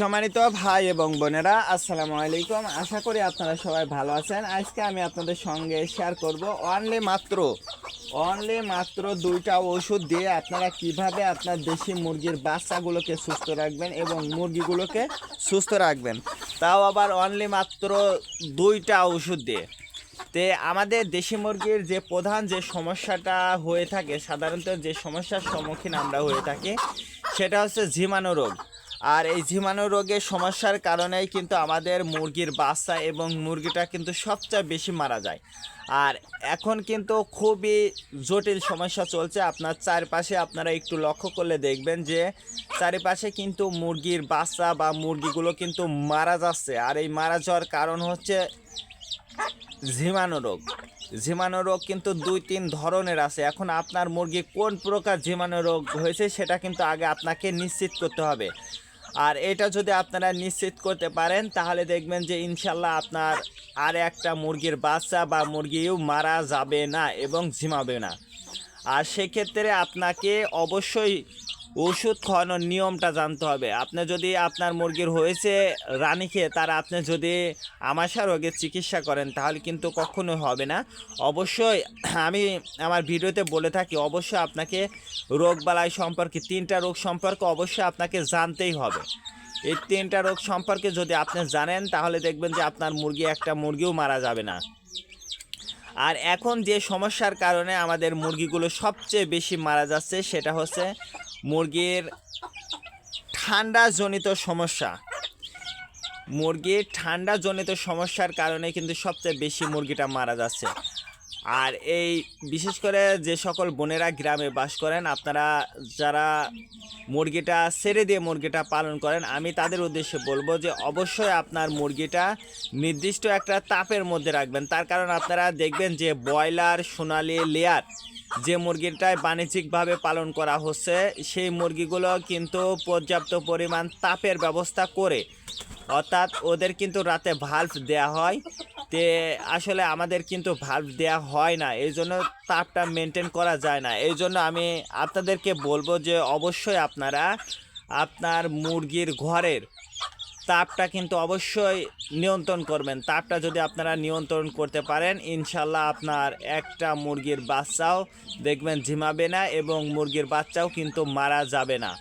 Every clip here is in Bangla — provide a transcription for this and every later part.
সম্মানিত ভাই এবং বোনেরা, আসসালামু আলাইকুম। আশা করি আপনারা সবাই ভালো আছেন। আজকে আমি আপনাদের সঙ্গে শেয়ার করব অনলি মাত্র অনলি মাত্র দুইটা ওষুধ দিয়ে আপনারা কীভাবে আপনার দেশি মুরগির বাচ্চাগুলোকে সুস্থ রাখবেন এবং মুরগিগুলোকে সুস্থ রাখবেন। তাও আবার অনলি মাত্র দুইটা ওষুধ দিয়ে। তে আমাদের দেশি মুরগির যে প্রধান যে সমস্যাটা হয়ে থাকে, সাধারণত যে সমস্যার সম্মুখীন আমরা হয়ে থাকি, সেটা হচ্ছে ঝিমানো রোগ। আর এই ঝিমানো রোগের সমস্যার কারণেই কিন্তু আমাদের মুরগির বাচ্চা এবং মুরগিটা কিন্তু সবচেয়ে বেশি মারা যায়। আর এখন কিন্তু খুবই জটিল সমস্যা চলছে। আপনার চারপাশে আপনারা একটু লক্ষ্য করলে দেখবেন যে, চারিপাশে কিন্তু মুরগির বাচ্চা বা মুরগিগুলো কিন্তু মারা যাচ্ছে। আর এই মারা যাওয়ার কারণ হচ্ছে ঝিমানো রোগ। ঝিমানো রোগ কিন্তু দুই, তিন ধরনের আছে। এখন আপনার মুরগি কোন প্রকার ঝিমানো রোগ হয়েছে সেটা কিন্তু আগে আপনাকে নিশ্চিত করতে হবে। আর এটা যদি আপনারা নিশ্চিত করতে পারেন, তাহলে দেখবেন যে ইনশাল্লাহ আপনার আর একটা মুরগির বাচ্চা বা মুরগিও মারা যাবে না এবং ঝিমাবে না। আর সেক্ষেত্রে আপনাকে অবশ্যই ওষুধ খাওয়ানোর নিয়মটা জানতে হবে। আপনি যদি আপনার মুরগির হয়েছে রানী খেয়ে, তার আপনি যদি আমাশা রোগের চিকিৎসা করেন, তাহলে কিন্তু কখনোই হবে না। অবশ্যই আমি আমার ভিডিওতে বলে থাকি, অবশ্যই আপনাকে রোগ বালাই সম্পর্কে, তিনটা রোগ সম্পর্কে অবশ্যই আপনাকে জানতেই হবে। এই তিনটা রোগ সম্পর্কে যদি আপনি জানেন, তাহলে দেখবেন যে আপনার মুরগি একটা মুরগিও মারা যাবে না। আর এখন যে সমস্যার কারণে আমাদের মুরগিগুলো সবচেয়ে বেশি মারা যাচ্ছে, সেটা হচ্ছে মুরগির ঠান্ডাজনিত সমস্যা। মুরগির ঠান্ডাজনিত সমস্যার কারণে কিন্তু সবচেয়ে বেশি মুরগিটা মারা যাচ্ছে। আর এই বিশেষ করে যে সকল বোনেরা গ্রামে বাস করেন, আপনারা যারা মুরগিটা ছেড়ে দিয়ে মুরগিটা পালন করেন, আমি তাদের উদ্দেশ্যে বলব যে অবশ্যই আপনার মুরগিটা নির্দিষ্ট একটা তাপের মধ্যে রাখবেন। তার কারণ আপনারা দেখবেন যে ব্রয়লার, সোনালি লেয়ার যে মুরগিটায় বাণিজ্যিকভাবে পালন করা হচ্ছে, সেই মুরগিগুলো কিন্তু পর্যাপ্ত পরিমাণ তাপের ব্যবস্থা করে, অর্থাৎ ওদের কিন্তু রাতে ভাল্ব দেয়া হয়। তে আসলে আমাদের কিন্তু ভাল্ব দেয়া হয় না, এই জন্য তাপটা মেনটেন করা যায় না। এই জন্য আমি আপনাদেরকে বলব যে অবশ্যই আপনারা আপনার মুরগির ঘরের তাপটা কিন্তু অবশ্যই নিয়ন্ত্রণ করবেন। তাপটা যদি আপনারা নিয়ন্ত্রণ করতে পারেন, ইনশাল্লাহ আপনার একটা মুরগির বাচ্চাও দেখবেন ঝিমাবে না এবং মুরগির বাচ্চাও কিন্তু মারা যাবে না।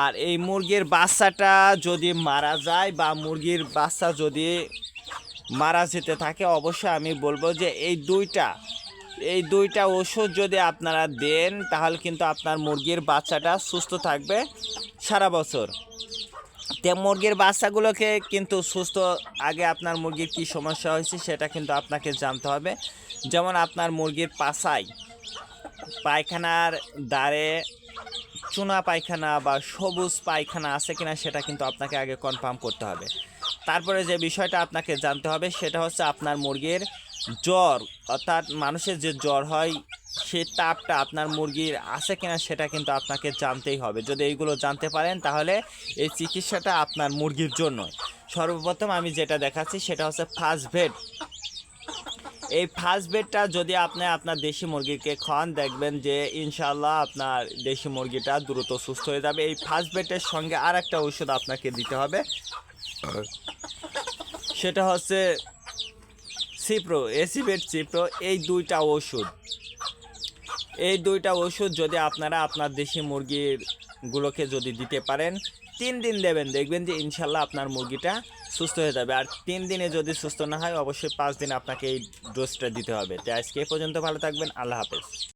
আর এই মুরগির বাচ্চাটা যদি মারা যায় বা মুরগির বাচ্চা যদি মারা যেতে থাকে, অবশ্যই আমি বলব যে এই দুইটা এই দুইটা ওষুধ যদি আপনারা দেন, তাহলে কিন্তু আপনার মুরগির বাচ্চাটা সুস্থ থাকবে সারা বছর। তে মুরগির বাচ্চাগুলোকে কিন্তু সুস্থ, আগে আপনার মুরগির কী সমস্যা হয়েছে সেটা কিন্তু আপনাকে জানতে হবে। যেমন আপনার মুরগির পাছায় পায়খানার দ্বারে চুনা পায়খানা বা সবুজ পায়খানা আছে কিনা সেটা কিন্তু আপনাকে আগে কনফার্ম করতে হবে। তারপরে যে বিষয়টা আপনাকে জানতে হবে সেটা হচ্ছে আপনার মুরগির জ্বর। অর্থাৎ মানুষের যে জ্বর হয় সেই তাপটা আপনার মুরগির আছে কিনা সেটা কিন্তু আপনাকে জানতেই হবে। যদি এইগুলো জানতে পারেন, তাহলে এই চিকিৎসাটা আপনার মুরগির জন্য সর্বপ্রথম আমি যেটা দেখাচ্ছি, সেটা হচ্ছে ফার্স্ট বেড এই ফার্স্ট বেডটা যদি আপনি আপনার দেশি মুরগিকে খাওয়ান দেখবেন যে ইনশাল্লাহ আপনার দেশি মুরগিটা দ্রুত সুস্থ হয়ে যাবে। এই ফার্স্ট বেডের সঙ্গে আর একটা ওষুধ আপনাকে দিতে হবে। সেটা হচ্ছে সিপ্রো এসিবেট সিপ্রো এই দুইটা ওষুধ। এই দুইটা ওষুধ যদি আপনারা আপনার দেশি মুরগির গুলোকে যদি দিতে পারেন, তিন দিন দেবেন, দেখবেন যে ইনশাল্লাহ আপনার মুরগিটা সুস্থ হয়ে যাবে। আর তিন দিনে যদি সুস্থ না হয়, অবশ্যই পাঁচ দিন আপনাকে এই ডোজটা দিতে হবে। তো আজকে এ পর্যন্ত ভালো থাকবেন, আল্লাহ হাফেজ।